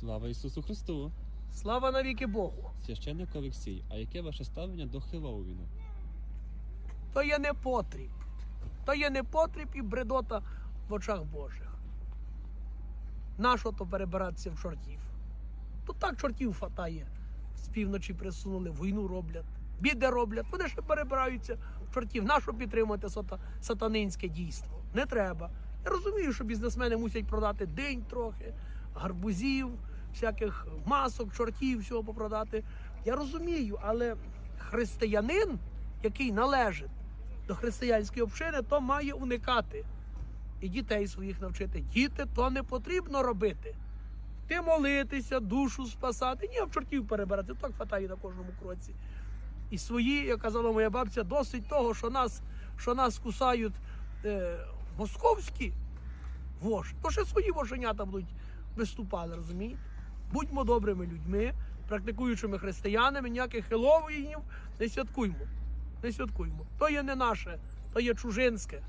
Слава Ісусу Христу! Слава навіки Богу. Священник Олексій, а яке ваше ставлення до Хеллоуіну? То є не потріб. То є не потріб і бредота в очах Божих. Нащо то перебиратися в чортів? То так чортів фатає. З півночі присунули, війну роблять, біди роблять, вони ще перебираються в чортів. Нащо підтримувати сата- сатанинське дійство? Не треба. Я розумію, що бізнесмени мусять продати день трохи, гарбузів, всяких масок, чортів, всього попродати. Я розумію, але християнин, який належить до християнської общини, то має уникати і дітей своїх навчити. Діти то не потрібно робити. Ти молитися, душу спасати, ні, в чортів перебирати, так хватає на кожному кроці. І свої, як казала моя бабця, досить того, що нас, що нас кусають е, московські вожі, то ще свої воженята будуть виступали, розумієте? Будьмо добрими людьми, практикуючими християнами, ніяких хеловінів не святкуймо. Не святкуймо. То є не наше, то є чужинське.